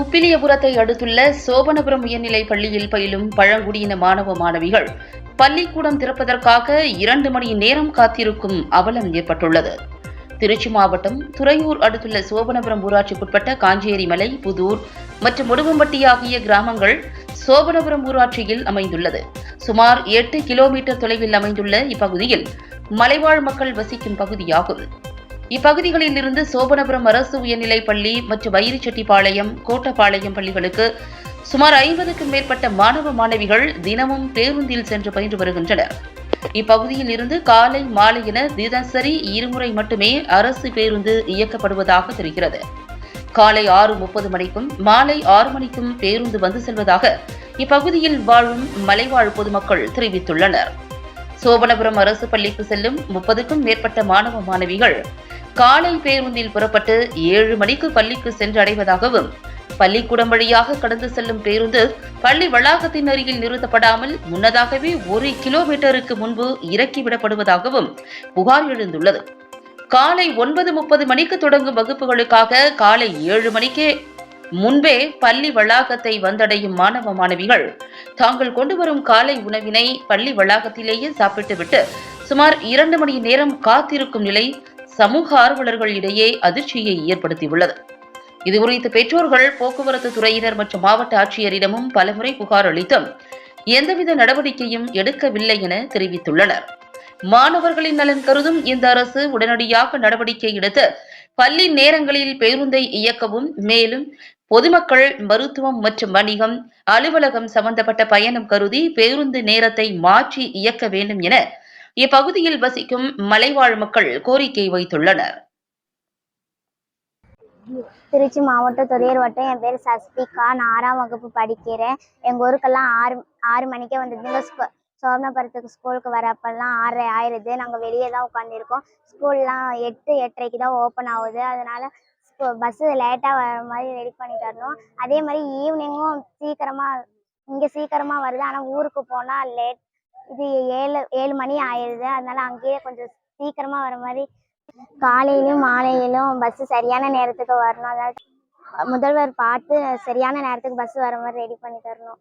உப்பிலியபுரத்தை அடுத்துள்ள சோபனபுரம் உயர்நிலைப் பள்ளியில் பயிலும் பழங்குடியின மாணவ மாணவிகள் பள்ளிக்கூடம் திறப்பதற்காக இரண்டு மணி நேரம் காத்திருக்கும் அவலம் ஏற்பட்டுள்ளது. திருச்சி மாவட்டம் துறையூர் அடுத்துள்ள சோபனபுரம் ஊராட்சிக்குட்பட்ட காஞ்சேரி மலை புதூர் மற்றும் முடுவம்பட்டி ஆகிய கிராமங்கள் சோபனபுரம் ஊராட்சியில் அமைந்துள்ளது. சுமார் எட்டு கிலோமீட்டர் தொலைவில் அமைந்துள்ள இப்பகுதியில் மலைவாழ் மக்கள் வசிக்கும் பகுதியாகும். இப்பகுதிகளில் இருந்து சோபனபுரம் அரசு உயர்நிலைப் பள்ளி மற்றும் வைரிச்செட்டிப்பாளையம் கோட்டப்பாளையம் பள்ளிகளுக்கு சுமார் ஐம்பதுக்கும் மேற்பட்ட மாணவ மாணவிகள் தினமும் பேருந்தில் சென்று பயின்று வருகின்றனர். இப்பகுதியில் இருந்து காலை மாலை என தினசரி இருமுறை மட்டுமே அரசு பேருந்து இயக்கப்படுவதாக தெரிகிறது. காலை ஆறு முப்பது மணிக்கும் மாலை ஆறு மணிக்கும் பேருந்து வந்து செல்வதாக இப்பகுதியில் வாழும் மலைவாழ் பொதுமக்கள் தெரிவித்துள்ளனர். சோபனபுரம் அரசு பள்ளிக்கு செல்லும் முப்பதுக்கும் மேற்பட்ட மாணவ மாணவிகள் காலை பேருந்தில் புறப்பட்டு ஏழு மணிக்கு பள்ளிக்கு சென்று அடைவதாகவும் பள்ளிக்கூடம் வழியாக கடந்து செல்லும் பேருந்து பள்ளி வளாகத்தின் அருகில் நிறுத்தப்படாமல் முன்னதாகவே ஒரு கிலோமீட்டருக்கு முன்பு இறக்கிவிடப்படுவதாகவும் புகார் எழுந்துள்ளது. காலை ஒன்பது முப்பது மணிக்கு தொடங்கும் வகுப்புகளுக்காக காலை ஏழு மணிக்கே முன்பே பள்ளி வளாகத்தை வந்தடையும் மாணவ மாணவிகள் தாங்கள் கொண்டு வரும் காலை உணவினை பள்ளி வளாகத்திலேயே சாப்பிட்டுவிட்டு சுமார் இரண்டு மணி நேரம் காத்திருக்கும் நிலை சமூக ஆர்வலர்கள் இடையே அதிர்ச்சியை ஏற்படுத்தியுள்ளது. இதுகுறித்து பெற்றோர்கள் போக்குவரத்து துறையினர் மற்றும் மாவட்ட ஆட்சியரிடமும் பலமுறை புகார் அளித்தும் எந்தவித நடவடிக்கையும் எடுக்கவில்லை என தெரிவித்துள்ளனர். மாணவர்களின் நலன் கருதும் இந்த அரசு உடனடியாக நடவடிக்கை எடுத்து பள்ளி நேரங்களில் பேருந்தை இயக்கவும் மேலும் பொதுமக்கள் மருத்துவம் மற்றும் வணிகம் அலுவலகம் சம்பந்தப்பட்ட பயணம் கருதி பேருந்து நேரத்தை மாற்றி இயக்க வேண்டும் என இப்பகுதியில் வசிக்கும் மலைவாழ் மக்கள் கோரிக்கை வைத்துள்ளனர். திருச்சி மாவட்டம் துறையர் வட்டம். என் பேர் சஸ்திகா நான் ஆறாம் வகுப்பு படிக்கிறேன். எங்கள் ஊருக்கெல்லாம் ஆறு ஆறு மணிக்கே வந்துடுதுங்க. ஸ்கூ சோமபுரத்துக்கு ஸ்கூலுக்கு வரப்பெல்லாம் ஆறரை ஆயிடுது நாங்கள் வெளியே தான் உட்காந்துருக்கோம் ஸ்கூல்லாம் எட்டு எட்டரைக்கு தான் ஓப்பன் ஆகுது. அதனால பஸ்ஸு லேட்டாக வர மாதிரி ரெடி பண்ணி தரணும் அதே மாதிரி ஈவினிங்கும் சீக்கிரமாக இங்கே சீக்கிரமாக வருது. ஆனால் ஊருக்கு போனால் லேட் இது ஏழு ஏழு மணி ஆயிடுது அதனால அங்கேயே கொஞ்சம் சீக்கிரமாக வர மாதிரி காலையிலும் மாலையிலும் பஸ் சரியான நேரத்துக்கு வரணும். அதாவது முதல்வர் பார்த்து சரியான நேரத்துக்கு பஸ் வர மாதிரி ரெடி பண்ணி தரணும்.